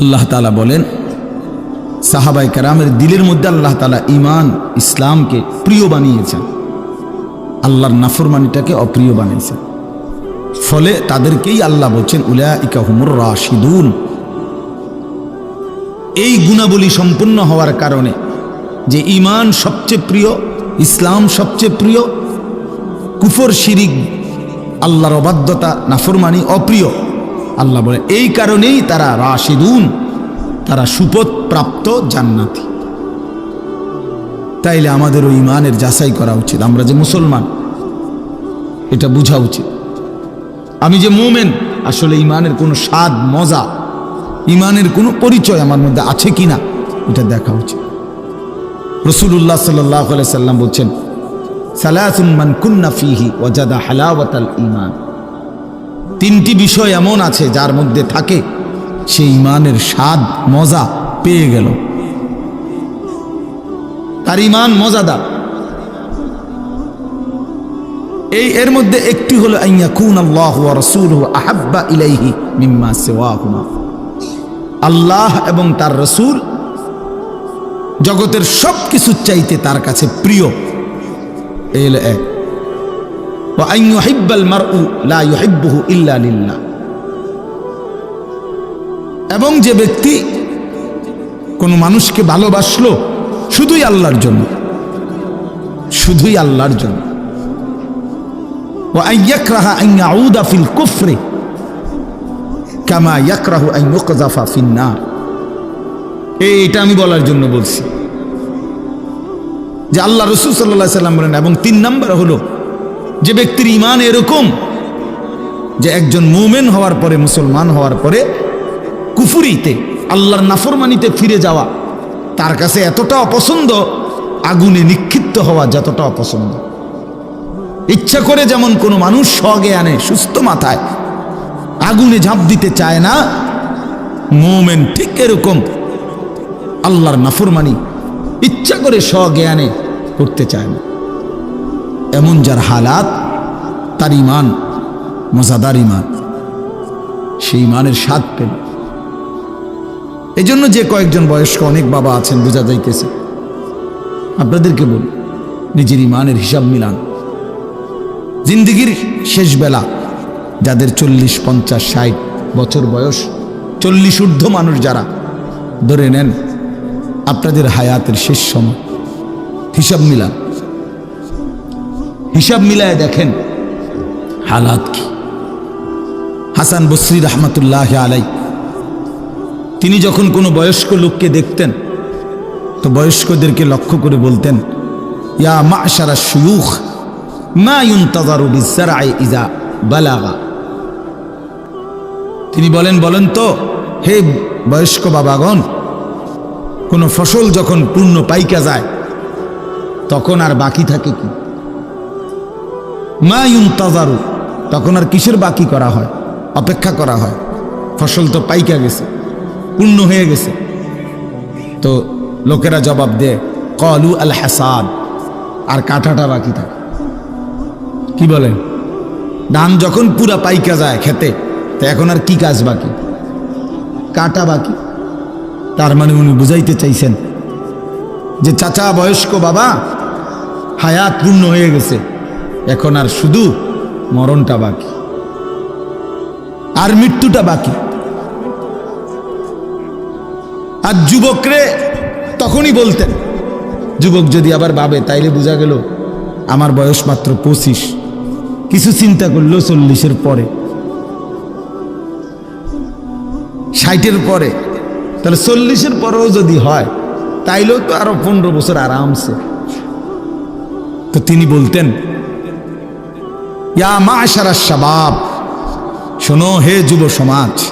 আল্লাহ তালা বলেন সাহাবাই কারামের দিলের মধ্যে আল্লাহ তালা ইমান ইসলামকে প্রিয় বানিয়েছেন। আল্লাহর নাফরমানিটাকে অপ্রিয় বানিয়েছেন। ফলে তাদেরকেই আল্লাহ বলছেন উলা ইকা হুমুর রাশিদুন। এই গুণাবলী সম্পূর্ণ হওয়ার কারণে যে ইমান সবচেয়ে প্রিয়, ইসলাম সবচেয়ে প্রিয়, কুফর শিরিক, আল্লাহর অবাধ্যতা, নাফরমানি অপ্রিয় আল্লাহ বলে, এই কারণেই তারা রাশিদুন, তারা সুপথ প্রাপ্ত জান্নাতি। তাইলে আমাদের ওই ইমানের যাচাই করা উচিত। আমরা যে মুসলমান, এটা বোঝা উচিত। আমি যে মোমেন, আসলে ইমানের কোনো স্বাদ, মজা ইমানের কোনো পরিচয় আমার মধ্যে আছে কিনা, এটা দেখা উচিত। রসুল্লাহ সাল্লাহ সাল্লাম বলছেন ওয়াজাদা হালাওয়াতাল ইমান তিনটি বিষয় এমন আছে যার মধ্যে থাকে সেই ইমানের স্বাদ, মজা পেয়ে গেল। তার ইমান মজাদার। এই এর মধ্যে একটি হলো আল্লাহ এবং তার রসুল জগতের সব কিছু চাইতে তার কাছে প্রিয়। এই হলো এবং যে ব্যক্তি কোনো মানুষকে ভালোবাসলো শুধুই আল্লাহর জন্য শুধুই আল্লাহর জন্য ও আইন কুফরে কামা আইন আমি বলার জন্য বলছি যে আল্লাহ রসুল সাল্লাহ সাল্লাম বলেন এবং তিন নম্বর হলো যে ব্যক্তির ইমান এরকম যে একজন মুমেন হওয়ার পরে, মুসলমান হওয়ার পরে কুফুরিতে, আল্লাহর নাফরমানিতে ফিরে যাওয়া তার কাছে এতটা অপছন্দ, আগুনে নিক্ষিপ্ত হওয়া যতটা অপছন্দ। ইচ্ছা করে যেমন কোনো মানুষ আনে সুস্থ মাথায়, আগুনে ঝাঁপ দিতে চায় না, মোমেন ঠিক এরকম আল্লাহর নাফরমানি ইচ্ছা করে স্বজ্ঞানে করতে চায় না। এমন যার হালাত, তার ইমান মজাদার ইমান সেই ইমানের স্বাদ পেল। এই জন্য যে কয়েকজন বয়স্ক অনেক বাবা আছেন, বোঝা যাইতেছে। আপনাদেরকে বল, নিজের ইমানের হিসাব মিলান। জিন্দিগির শেষ বেলা, যাদের চল্লিশ, পঞ্চাশ, ষাট বছর বয়স, চল্লিশ ঊর্ধ্ব মানুষ যারা, ধরে নেন, আপনাদের হায়াতের শেষ সময়। হিসাব মিলান। হিসাব মিলায় দেখেন। হালাত কি? হাসান বসরি রহমতুল্লাহ আলাই তিনি যখন কোনো বয়স্ক লোককে দেখতেন, তো বয়স্কদেরকে লক্ষ্য করে বলতেন, ইয়া মা সারা সুয়ুখ মা তিনি বলেন বলেন তো, হে বয়স্ক বাবাগণ, কোনো ফসল যখন পূর্ণ পাইকা যায়, তখন আর বাকি থাকে কি? মা ইউনতাজারু তখন আর কিসের বাকি করা হয়? অপেক্ষা করা হয়। ফসল তো পাইকা গেছে, পূর্ণ হয়ে গেছে। তো লোকেরা জবাব দেয়, কলু আল হাসাদ আর কাঁটাটা বাকি থাকে। কি বলেন ধান যখন পুরা পাইকা যায় খেতে, তো এখন আর কি কাজ বাকি? কাটা বাকি। তার মানে উনি বুঝাইতে চাইছেন যে চাচা বয়স্ক বাবা, হায়াত পূর্ণ হয়ে গেছে। এখন আর শুধু মরণটা বাকি। আর মৃত্যুটা বাকি। আর যুবকরে তখনই বলতেন, যুবক যদি আবার ভাবে, তাইলে বোঝা গেল আমার বয়স মাত্র পঁচিশ। কিছু চিন্তা করল চল্লিশের পরে। ষাটের পরে। তাহলে চল্লিশের পরেও যদি হয়, তাইলেও তো আরও পনেরো বছর আরামসে। তো তিনি বলতেন ইয়া মা সারা শাবাব। শোনো, হে যুব সমাজ,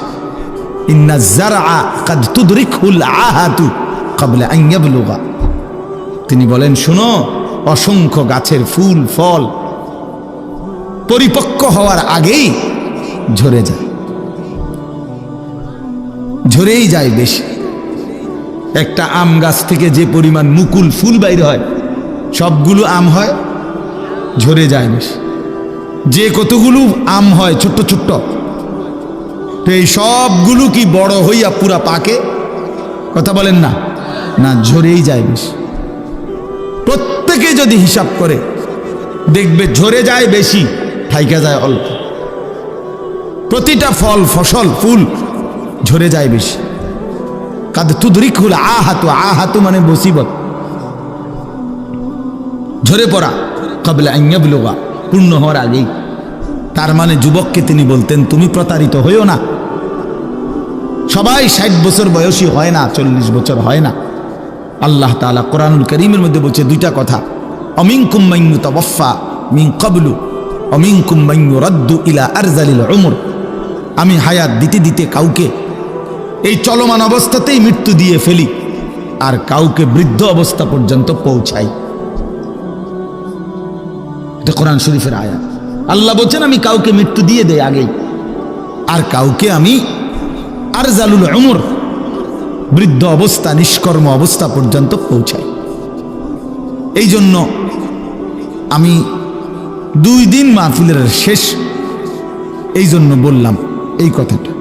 ইন্না জারআ কাদ তুদরিকুল আহাতু ক্বাবলা আন ইয়াবলুগা। তিনি বলেন, শোনো, অসংখ্য গাছের ফুল, ফল পরিপক্ক হওয়ার আগেই ঝরে যায়। ঝরেই যায় বেশি। একটা আম গাছ থেকে যে পরিমাণ মুকুল ফুল বাইর হয়, সবগুলো আম হয়, ঝরে যায় বেশি। যে কতগুলো আম হয়, ছোট্ট ছোট্ট তো এই সবগুলো কি বড় হইয়া পুরা পাকে? কথা বলেন না। না, ঝরেই যায় বেশি। প্রত্যেকে যদি হিসাব করে, দেখবে ঝরে যায় বেশি, ঠাইকা যায় অল্প। প্রতিটা ফল, ফসল, ফুল ঝরে যায় বেশি। কাদ তুদরিক হল আহাতু আহাতু মানে বসিবত। ঝরে পড়া, কবলা আইয়াবলুগা পূর্ণ হওয়ার আগেই। তার মানে যুবককে তিনি বলতেন, তুমি প্রতারিত হইও না। সবাই ষাট বছর বয়সী হয় না, চল্লিশ বছর হয় না। আল্লাহ তাআলা কোরআনুল করিমের মধ্যে বলছে দুইটা কথা। অমিন কুম্মাইনু তবফা মিন কবলু অমিন কুম্মাইনু রদ্দু ইলা আরজালিল উমর। আমি হায়াত দিতে দিতে কাউকে এই চলমান অবস্থাতেই মৃত্যু দিয়ে ফেলি, আর কাউকে বৃদ্ধ অবস্থা পর্যন্ত পৌঁছাই। এটা কোরআন শরীফের আয়াত। আল্লাহ বলছেন, আমি কাউকে মৃত্যু দিয়ে দেয় আগে আর কাউকে আমি আর জালুল অমর বৃদ্ধ অবস্থা, নিষ্কর্ম অবস্থা পর্যন্ত পৌঁছাই। এই জন্য আমি দুই দিন মাহফিলের শেষ এই জন্য বললাম এই কথাটা।